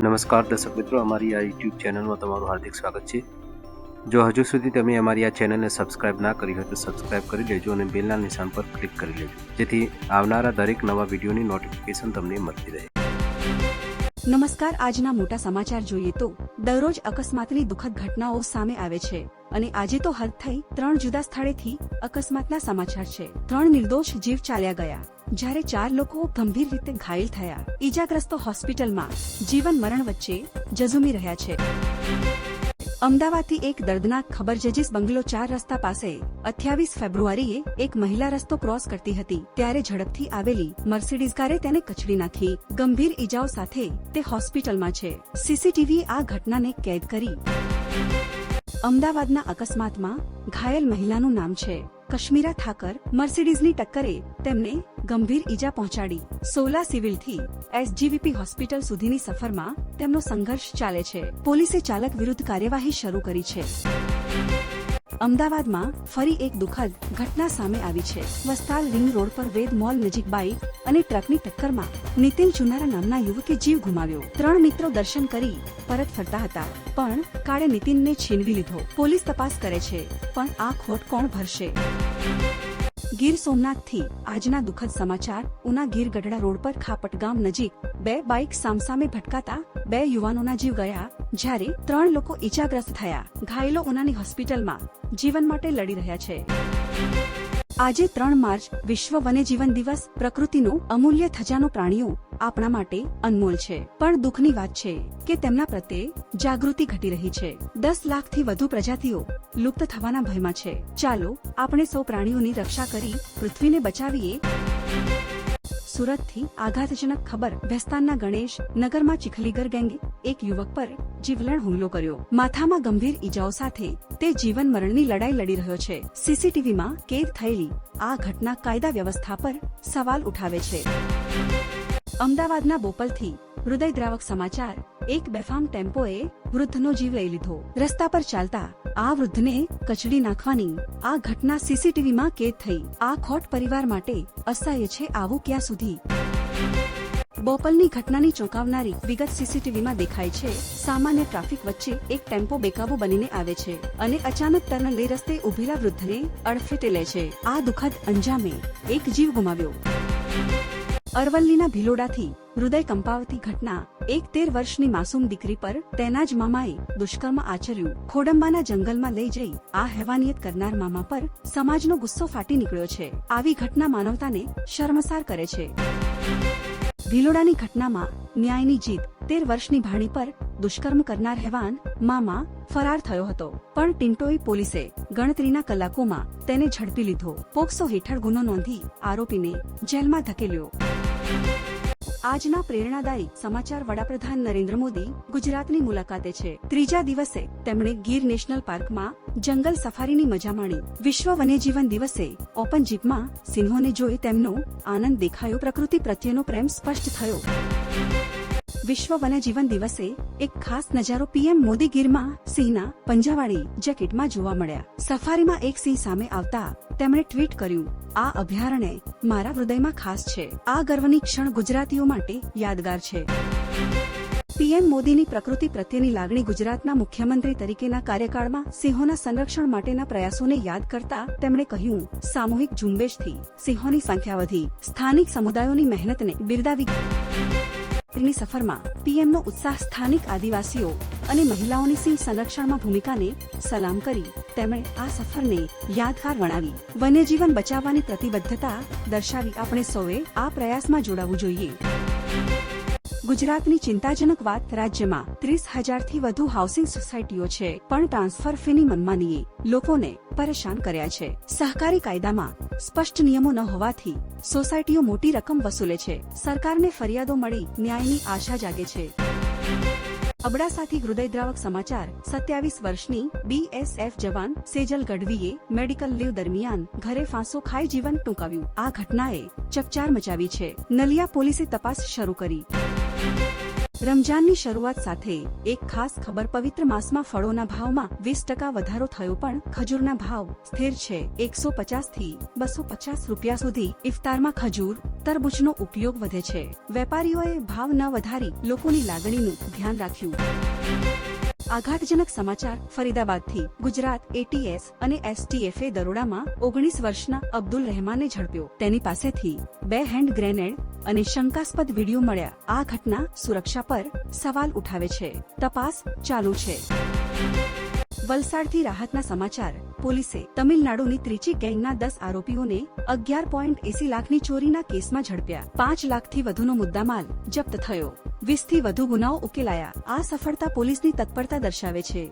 નમસ્કાર દર્શક મિત્રો, અમારી આ યુટ્યુબ ચેનલમાં તમારું હાર્દિક સ્વાગત છે. જો હજુ સુધી તમે અમારી આ ચેનલને સબસ્ક્રાઇબ ના કરી હોય તો સબસ્ક્રાઇબ કરી લેજો અને બેલના નિશાન પર ક્લિક કરી લેજો. જેથી આવનારા દરેક નવા વિડીયોની નોટિફિકેશન તમને મળતી રહે. નમસ્કાર, આજના મોટા સમાચાર જોઈએ તો દરરોજ અકસ્માતની દુઃખદ ઘટનાઓ સામે આવે છે અને આજે તો હદ થઈ ત્રણ જુદા સ્થળેથી અકસ્માતના સમાચાર છે. ત્રણ નિર્દોષ જીવ ચાલ્યા ગયા. જ્યારે ચાર લોકો ગંભીર રીતે ઘાયલ થયા, ઈજાગ્રસ્તો હોસ્પિટલમાં જીવન મરણ વચ્ચે જઝુમી રહ્યા છે. અમદાવાદથી એક દર્દનાક ખબર જજીસ બંગલો ચાર રસ્તા પાસે અઠ્યાવીસ ફેબ્રુઆરીએ એક મહિલા રસ્તો ક્રોસ કરતી હતી, ત્યારે ઝડપથી આવેલી મર્સિડીઝ કારે તેને કચડી નાખી. ગંભીર ઈજાઓ સાથે તે હોસ્પિટલમાં છે. સીસીટીવી આ ઘટનાને કેદ કરી. અમદાવાદના અકસ્માતમાં ઘાયલ મહિલાનું નામ છે. કશ્મીરા ઠાકર મર્સિડીઝની ટક્કરે તેમને ગંભીર ઈજા પહોંચાડી. સોલા સિવિલથી એસજીવીપી હોસ્પિટલ સુધીની સફરમાં તેમનો સંઘર્ષ ચાલે છે. પોલીસે ચાલક વિરુદ્ધ કાર્યવાહી શરૂ કરી છે. અમદાવાદમાં ફરી એક દુઃખદ ઘટના સામે આવી છે. વસ્તાલ રિંગ રોડ પર વેદ મોલ નજીક બાઇક અને ટ્રકની ટક્કરમાં નીતિન ચુનારા નામના યુવકે જીવ ગુમાવ્યો. ત્રણ મિત્રો દર્શન કરી પરત ફરતા હતા, પણ કાળે નીતિનને છીનવી લીધો. પોલીસ તપાસ કરે છે, પણ આ ખોટ કોણ ભરશે? ગીર સોમનાથથી આજના દુઃખદ સમાચાર ઉના ગીર ગઢડા રોડ પર ખાપટ ગામ નજીક બે બાઇક સામસામે ભટકાતા બે યુવાનોના જીવ ગયા, જ્યારે ત્રણ લોકો ઈજાગ્રસ્ત થયા. ઘાયલો ઉનાની હોસ્પિટલમાં જીવન માટે લડી રહ્યા છે. આજે ત્રણ માર્ચ વિશ્વ વન્યજીવન દિવસ પ્રકૃતિનું અમૂલ્ય ખજાનો પ્રાણીઓ આપણા માટે અનમોલ છે. પણ દુઃખની વાત છે કે તેમના પ્રત્યે જાગૃતિ ઘટી રહી છે. દસ લાખથી વધુ પ્રજાતિઓ લુપ્ત થવાના ભયમાં છે. ચાલો આપણે સૌ પ્રાણીઓની રક્ષા કરી પૃથ્વીને બચાવીએ. સુરતથી આઘાતજનક ખબર ભેસ્તાનના ગણેશ નગરમાં ચીખલીગર ગેંગે એક યુવક પર જીવલેણ હુમલો કર્યો. માથામાં ગંભીર ઈજાઓ સાથે તે જીવન મરણની લડાઈ લડી રહ્યો છે. સીસીટીવીમાં કેદ થયેલી આ ઘટના કાયદા વ્યવસ્થા પર સવાલ ઉઠાવે છે. અમદાવાદના બોપલથી. હૃદયદ્રાવક સમાચાર. એક બેફામ ટેમ્પોએ વૃદ્ધનો જીવ લઈ લીધો. રસ્તા પર ચાલતા આ વૃદ્ધને કચડી નાખવાની આ ઘટના સીસીટીવીમાં કેદ થઈ. આ ખોટ પરિવાર માટે અસહ્ય છે આવું ક્યાં સુધી? બોપલની ઘટનાની ચોંકાવનારી વિગત સીસીટીવીમાં દેખાય છે. સામાન્ય ટ્રાફિક વચ્ચે એક ટેમ્પો બેકાબુ બનીને આવે છે અને અચાનક ટર્ન લઈ રસ્તે ઉભેલા વૃદ્ધને અડફેટે લે છે. આ દુઃખદ અંજામે એક જીવ ગુમાવ્યો. અરવલ્લીના ભિલોડાથી હૃદય કંપાવતી ઘટના એક તેર વર્ષની માસૂમ દીકરી પર તેના જ મામાએ દુષ્કર્મ આચર્યું. ખોડંબાના જંગલમાં લઈ જઈ આ હેવાનિયત કરનાર મામા પર સમાજનો ગુસ્સો ફાટી નીકળ્યો છે. આવી ઘટના માનવતાને શર્મસાર કરે છે. ભિલોડાની ઘટનામાં ન્યાયની જીત તેર વર્ષની ભાણી પર દુષ્કર્મ કરનાર હેવાન મામા ફરાર થયો હતો. પણ ટિન્ટોઈ પોલીસે ગણતરીના કલાકોમાં તેને ઝડપી લીધો. પોક્સો હેઠળ ગુનો નોંધી આરોપીને જેલમાં ધકેલ્યો. આજના પ્રેરણાદાયી સમાચાર વડાપ્રધાન નરેન્દ્ર મોદી ગુજરાતની મુલાકાતે છે. ત્રીજા દિવસે તેમણે ગીર નેશનલ પાર્કમાં જંગલ સફારીની મજા માણી. વિશ્વ વન્યજીવન દિવસે ઓપન જીપમાં સિંહોને જોઈ તેમનો આનંદ દેખાયો. પ્રકૃતિ પ્રત્યેનો પ્રેમ સ્પષ્ટ થયો. વિશ્વ વન્યજીવન દિવસે એક ખાસ નજારો પીએમ મોદી ગીરમાં સિંહના પંજાવાળી જેકેટમાં જોવા મળ્યા. સફારીમાં એક સિંહ સામે આવતા તેમણે ટ્વીટ કર્યું, આ અભયારણ્ય મારા હૃદયમાં ખાસ છે. આ ગર્વની ક્ષણ ગુજરાતીઓ માટે યાદગાર છે. પીએમ મોદીની પ્રકૃતિ પ્રત્યેની લાગણી ગુજરાતના મુખ્યમંત્રી તરીકેના કાર્યકાળમાં સિંહોના સંરક્ષણ માટેના પ્રયાસોને યાદ કરતા તેમણે કહ્યું, સામૂહિક ઝુંબેશથી સિંહોની સંખ્યા વધી. સ્થાનિક સમુદાયોની મહેનતને બિરદાવી ની સફરમાં પીએમનો ઉત્સાહ સ્થાનિક આદિવાસીઓ અને મહિલાઓની સિંહ સંરક્ષણમાં ભૂમિકાને સલામ કરી. તેમણે આ સફરને યાદગાર ગણાવી. વન્યજીવન બચાવવાની પ્રતિબદ્ધતા દર્શાવી આપણે સૌએ આ પ્રયાસમાં જોડાવવું જોઈએ. ગુજરાતની ચિંતાજનક વાત રાજ્યમાં ત્રીસ હજારથી વધુ હાઉસિંગ સોસાયટીઓ છે, પણ ટ્રાન્સફર ફીની મનમાનીએ લોકોને પરેશાન કર્યા છે. સહકારી કાયદામાં સ્પષ્ટ નિયમો ન હોવાથી સોસાયટીઓ મોટી રકમ વસૂલે છે. સરકારને ફરિયાદો મળી ન્યાયની આશા જાગે છે. અબડાસાથી હૃદયદ્રાવક સમાચાર, સત્યાવીસ વર્ષની બીએસએફ જવાન સેજલ ગઢવીએ મેડિકલ લીવ દરમિયાન ઘરે ફાંસો ખાઈ જીવન ટૂંકાવ્યું. આ ઘટનાએ ચકચાર મચાવી છે. નલિયા પોલીસે તપાસ શરૂ કરી. રમજાનની શરૂઆત સાથે એક ખાસ ખબર પવિત્ર માસમાં ફળોના ભાવમાં વીસ ટકા વધારો થયો પણ ખજૂરના ભાવ સ્થિર છે. એકસો પચાસથી બસો પચાસ રૂપિયા સુધી ઇફતારમાં ખજૂર, તરબૂચનો ઉપયોગ વધે છે. વેપારીઓએ ભાવ ન વધારી લોકોની લાગણીનું ધ્યાન રાખ્યું. આઘાતજનક સમાચાર ફરીદાબાદથી, ગુજરાત એટીએસ અને એસટીએફએ દરોડામાં ઓગણીસ વર્ષના અબ્દુલ રહેમાને ઝડપ્યો. તેની પાસેથી બે હેન્ડ ગ્રેનેડ અને શંકાસ્પદ વીડિયો મળ્યા. આ ઘટના સુરક્ષા પર સવાલ ઉઠાવે છે. તપાસ ચાલુ છે. વલસાડથી રાહતના સમાચાર. પોલીસે તમિલનાડુની ત્રિચી ગેંગના દસ આરોપીઓને અગિયાર પોઈન્ટ એસી લાખની ચોરીના કેસમાં ઝડપ્યા. પાંચ લાખથી વધુનો મુદ્દામાલ જપ્ત થયો. વીસથી વધુ ગુનાઓ ઉકેલાયા. આ સફળતા પોલીસની તત્પરતા દર્શાવે છે.